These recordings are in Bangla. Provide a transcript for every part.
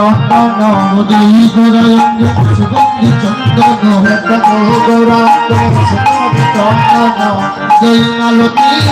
মোদেই গোড়ায়ঙ্গে সুগন্ধি চন্দন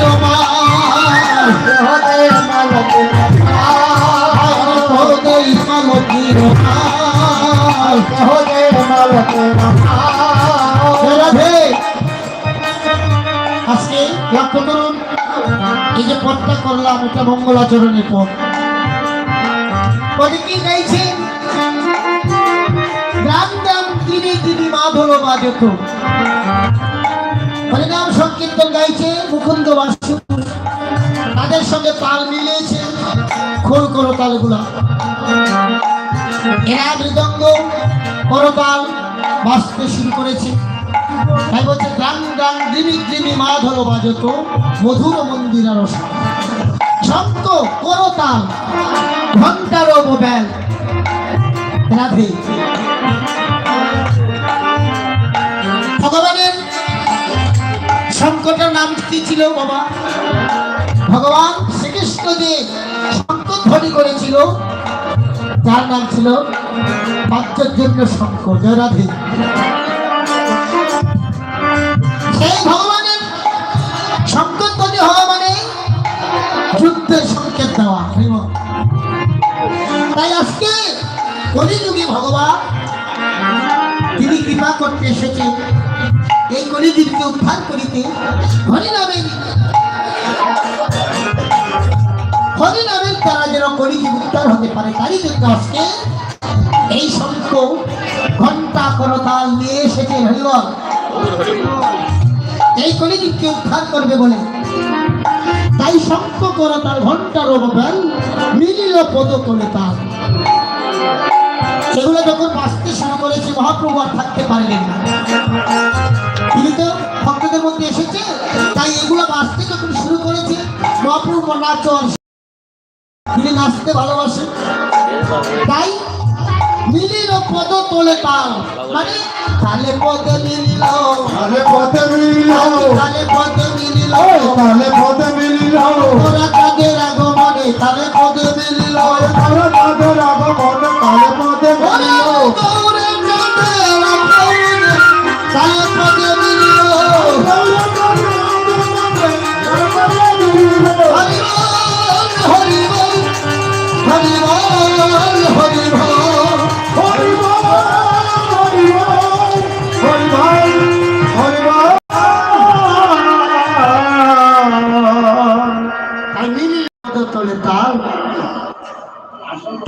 রমা আজকে এই যে পথটা করলাম এটা মঙ্গলাচরণের পথ। কি গাইছে? গ্রাম গ্রাম দিনে দিনে মাধব বাজত হরিনাম সংকীর্তন গাইছে, মুকুন্দ বাসু তাদের সঙ্গে তাল মিলিয়েছে, খোল করো তালগুলা। এরা মৃদঙ্গ করতাল বাঁচতে শুরু করেছে। তাই বলছে গান গান দিমি দিমি মা বাজত, মধুর মন্দির রস শব্দ, করতাল ঘণ্টার মোবাইল রাধে। ভগবানের শঙ্করের নাম কি ছিল বাবা? ভগবান শ্রীকৃষ্ণ যে শঙ্কর ধ্বনি করেছিল। তার নাম ছিল বাচ্চার জন্য জয় রাধে। সেই ভগবানের সংকেত তৈরি মানে যুদ্ধের সংকেত দেওয়া আজকে কলিযুগে ভগবান, তিনি কৃপা করতে এসেছেন। এই কলিযুগকে উদ্ধার করিতে হরিনামে হরিনামের দ্বারা যেন কলিযুগ উদ্ধার হতে পারে, তারই জন্য আজকে এই শঙ্খ ঘণ্টা করতাল নিয়ে এসেছেন হরিবল। এই কলিযুগকে উদ্ধার করবে বলে। তাই শঙ্খ করা তার ঘণ্টার অবদান মিলিল পদ করে তার সেগুলো যখন বাঁচতে শুরু করেছে, মহাপ্রভু আর থাকতে পারলেন না। তিনি তো ভক্তদের মধ্যে এসেছে, তাই এগুলো বাঁচতে যখন শুরু করেছে, মহাপ্রভু নাচ তিনি নাচতে ভালোবাসেন। তাই মিলিল পদ তোলে পাও। মানে তালে পদে মিলিল তালে পথে মিলিল তালে পদে মিলিল তালে পথে মিলিল ওরা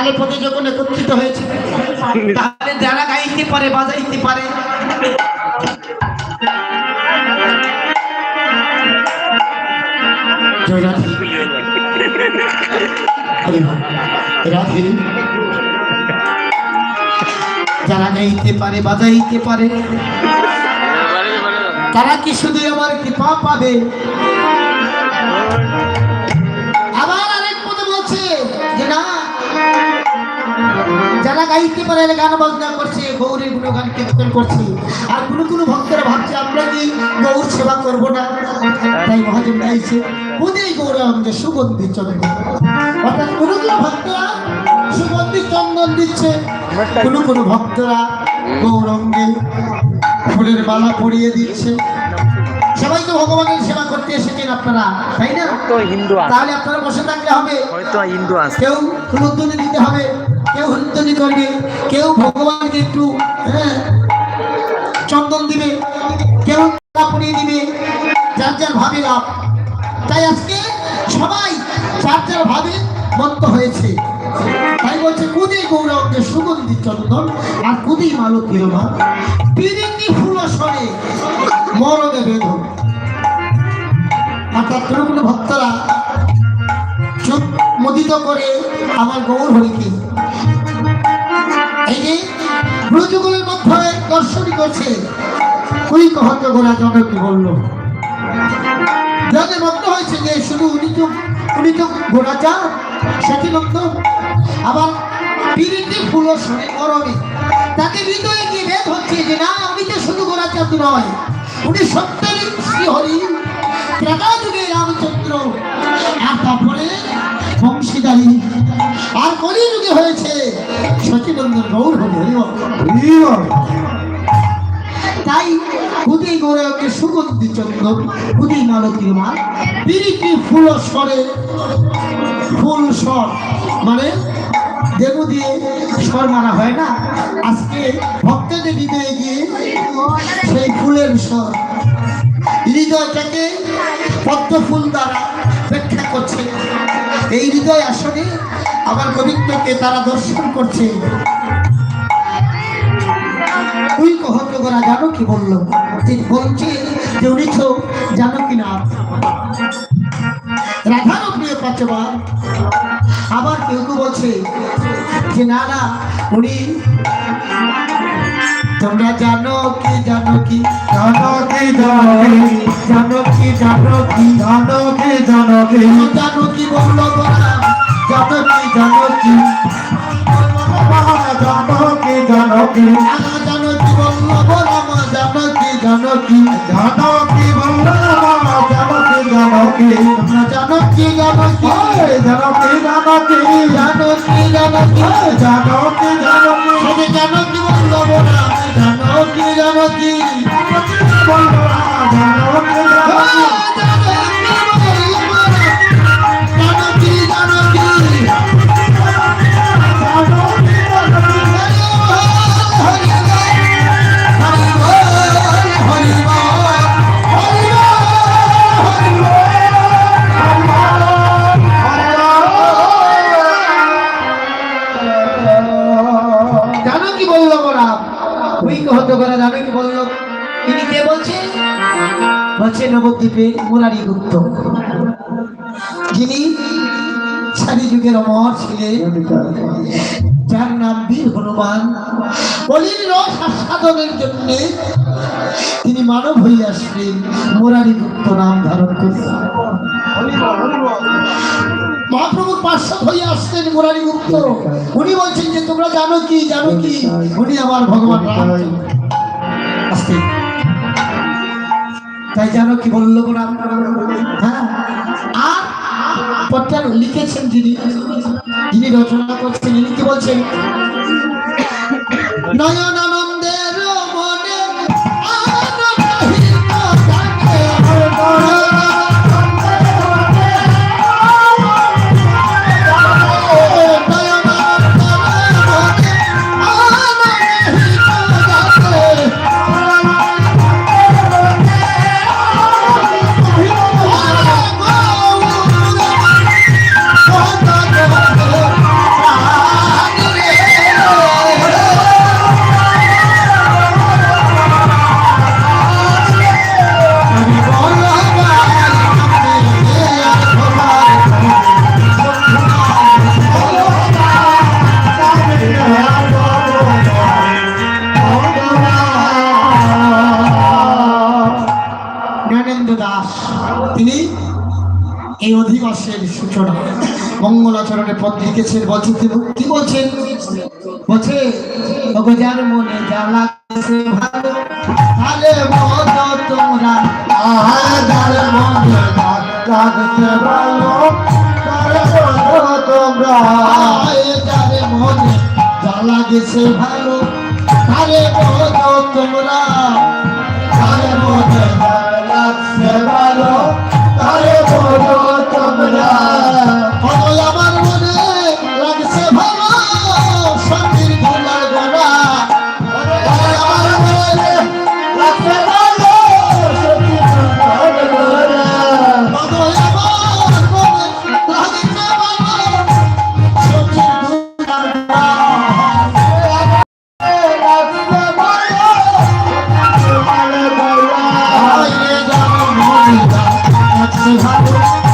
তালে পদে যখন একত্রিত হয়েছে, তাহলে যারা গাইতে পারে, বাজাইতে পারে। যারা গাইতে পারে, বাজাইতে পারে। তারা কি শুধু আমার কৃপা পাবে? যারা গাইতে পারে গান বাজনা করছে গৌরের গুণগান কীর্তন করছে। আর কোনো কোনো ভক্তরা ভাবছে আমরা কি গৌর সেবা করব না? তাই মহাজন গাইছে কোথায় গৌর আমাদের সুগন্ধি চন্দন। অর্থাৎ কোনো কোনো ভক্তরা সুগন্ধি চন্দন দিচ্ছে। কোনো কোনো ভক্তরা গৌরঙ্গে ফুলের মালা পরিয়ে দিচ্ছে। সবাই তো ভগবানের সেবা করতে এসেছেন আপনারা তাই না? তো হিন্দু তাহলে আপনারা বসে থাকলে হবে। হয়তো হিন্দু কেউ ফুলধ্বনি দিতে হবে। কেউ হুলধ্বনি করবে, কেউ ভগবানকে একটু হ্যাঁ চন্দন দিবে, কেউ দিবে, যার যার ভাবে লাভ। তাই আজকে সবাই যার যার ভাবে হয়েছে। তাই বলছে, কুদি সুগন্ধি চন্দন আর কুদি মালতী রমা পিরিতি ফুল সরে, মরণে বেদন। অর্থাৎ কোনো ভক্তরা চোখ মুদিত করে আমার গৌর হরিকে কাহিনী ব্রজগুলির মধ্যে দর্শনী করছে। ওই কহত গোড়া জনকী বলল? যাদের মগ্ন হয়েছে যে শুধু উনি তো উনি তো গোড়া যান সেটি মগ্ন। আবার বিরীতি ফুল শুনে করণী তাকে হৃদয়ে গিয়ে ভেদ হচ্ছে যে না, আমি তো শুধু গোড়া চাঁদ নয়। উনি সত্যের শ্রীহরি ক্রেতা যুগে রামচন্দ্র। আর তারপরে বংশীদারী দেবকী নন্দন গৌর হয়েছে। হরি বল। হরিবল। তাই খুদি গৌরবকে সুগন্ধি চন্দন খুদি মালতীর মা পিরিটি ফুল স্বরে ফুল স্বর মানে দেবু দিয়ে স্বর মারা হয় না? আজকে ভক্তদের হৃদয়ে গিয়ে সেই ফুলের স্বর হৃদয়টাকে পদ্ম ফুল দ্বারা ব্যাখ্যা করছে। এই হৃদয় আসলে আমার গোবিন্দকে তারা দর্শন করছে। তুই কহত করা জানো কি বলল? তিনি বলছে যে উনি তো জানো কি না। রাধারও প্রিয় পাচবা, আবার কেউ কেউ বলছে যে না না, উনি তোমরা জানো কি জানো কি জানো কি জানো কি জানকী জানকী জানো কি বলল বলা জানো কি জানো কি জানকী জানকী আনা জানো কি বলল বলা মা জানো কি জানো কি জানকী বল্লভ জানকী জানকী তোমরা জানো কি জানো কি ওই জানকী জানকী জানো কি জানো কি ওই জানকী জানকী সবে জানো কি বলল বলা জানো কি জানো কি বল্লভ জানকী জানকী জানো বলছে নবদ্বীপে মুরারি গুপ্ত। যিনি সারি যুগের অমর ছিলেন, যার নাম বীর হনুমান। বলির রস আস্বাদনের জন্য তিনি মানব হয়ে আসলেন মুরারি গুপ্ত নাম ধারণ করে মহাপ্রভুর পার্শ্বদ হয়ে আসলেন মুরারি গুপ্ত। উনি বলছেন যে, তোমরা জানো কি? জানো কি? উনি আমার ভগবান রামচন্দ্র। তাই জানো কি বলল গোরা হ্যাঁ? আর পদটা লিখেছেন যিনি যিনি রচনা করছেন, ইনি কি বলছেন? নয়ন পদ লিখেছেন বলছেন কি বলছেন? বলছে যার মনে জ্বালা ভালো, তাহলে মতো তোমরা আহার মনে লাগতে ভালো তারে বলো তোমরা যার মনে জ্বালা গেছে ভালো, তাহলে মতো তোমরা তারে মনে লাগতে ভালো তারে বলো তোমরা ভালো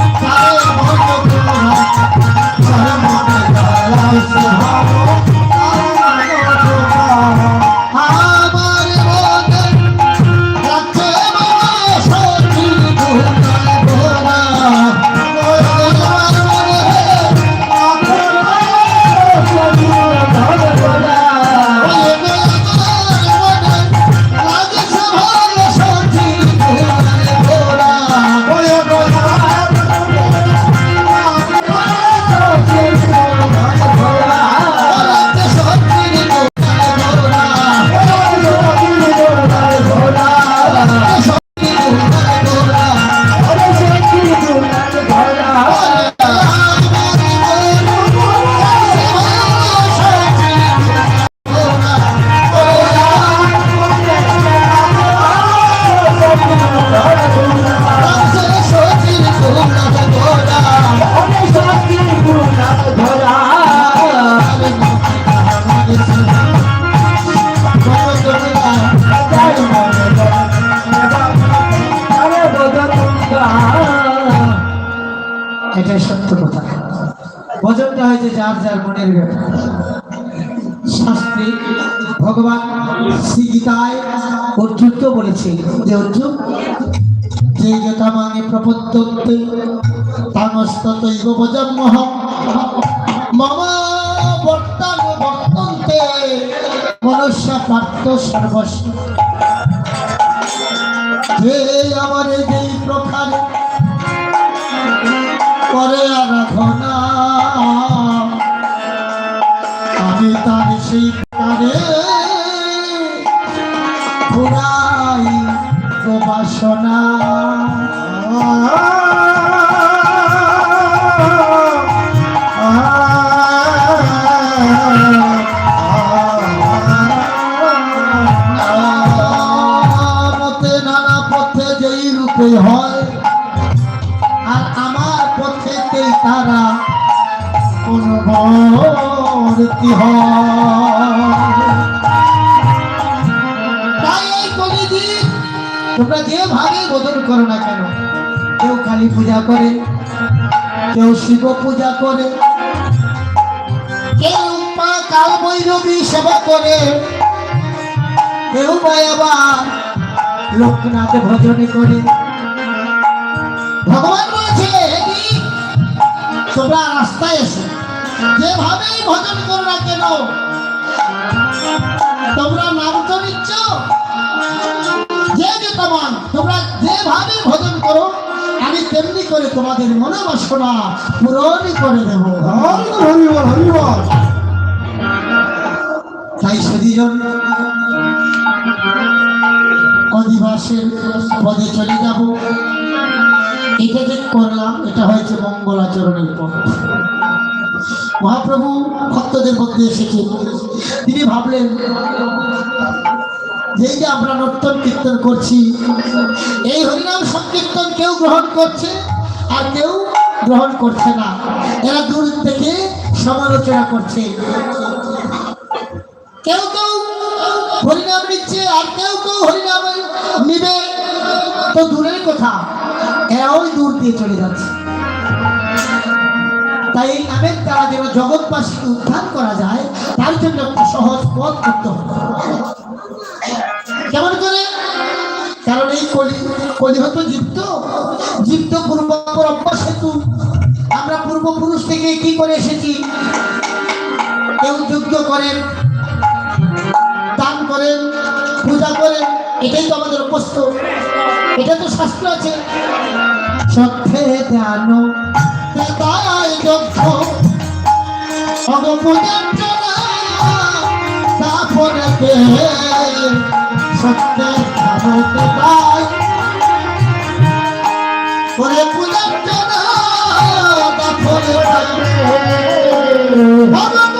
ভগবান শ্রী গীতায় অর্জুনকে বলেছে, যে অর্জুন, যে যথামাঙে প্রপদ্যন্তে তামস্ততৈব ভজন্মহ মম বর্তমান বর্তন্তে মনুষ্য প্রাপ্ত সর্বস্ব যে আমার যেই প্রকারে করে আরাধনা। আমি তার সেই প্রকারে পুরাই যেই রূপে হয় আর আমার পথেতেই তারা অনুভূতি হয়। তোমরা যে ভাবে বদল করো না কেন? কেউ কালী পূজা করে, কেউ শিব পূজা করে, কেউ মা কাল বৈরবী সেবা করে, কেউ আবার লোকনাথ ভজন করে। ভগবান বলেছে তোমরা রাস্তায় এসো। যেভাবেই ভজন করো না কেন? তোমরা নাম তো নিচ্ছ? যেভাবে ভজন করো, আমি তেমনি করে তোমাদের মনোবাসনা পূরণ করে দেব। তাই সদিজন অধিবাসের পদে চলে যাব। এটা যে করলাম, এটা হয়েছে মঙ্গলাচরণের পথ। মহাপ্রভু ভক্তদের মধ্যে এসেছে তিনি ভাবলেন যে যে আমরা নর্তন কীর্তন করছি। এই হরিনাম সংকীর্তন কেউ গ্রহণ করছে আর কেউ গ্রহণ করছে না। এরা দূর থেকে সমালোচনা করছে। কেউ কেউ হরিনাম নিচ্ছে আর কেউ কেউ হরিনাম নিবে। তো দূরের কথা এরা ওই দূর দিয়ে চলে যাচ্ছে। তাই এই নামের দ্বারা যেন জগৎবাসীকে উদ্ধার করা যায়, তার জন্য একটা সহজ পথ করতে হবে। কেমন করে? কারণ এই কলি কলি হতো জীপ্ত জীপ্ত পূর্বপর অভ্যাস হেতু আমরা পূর্বপুরুষ থেকে কি করে এসেছি? কেউ যুদ্ধ করেন, দান করেন, পূজা করেন, এটাই তো আমাদের অভ্যস্ত। এটা তো শাস্ত্র আছে। সত্যে ধ্যান দায় যজ্ঞ অগপূজার্চনা ধ্যান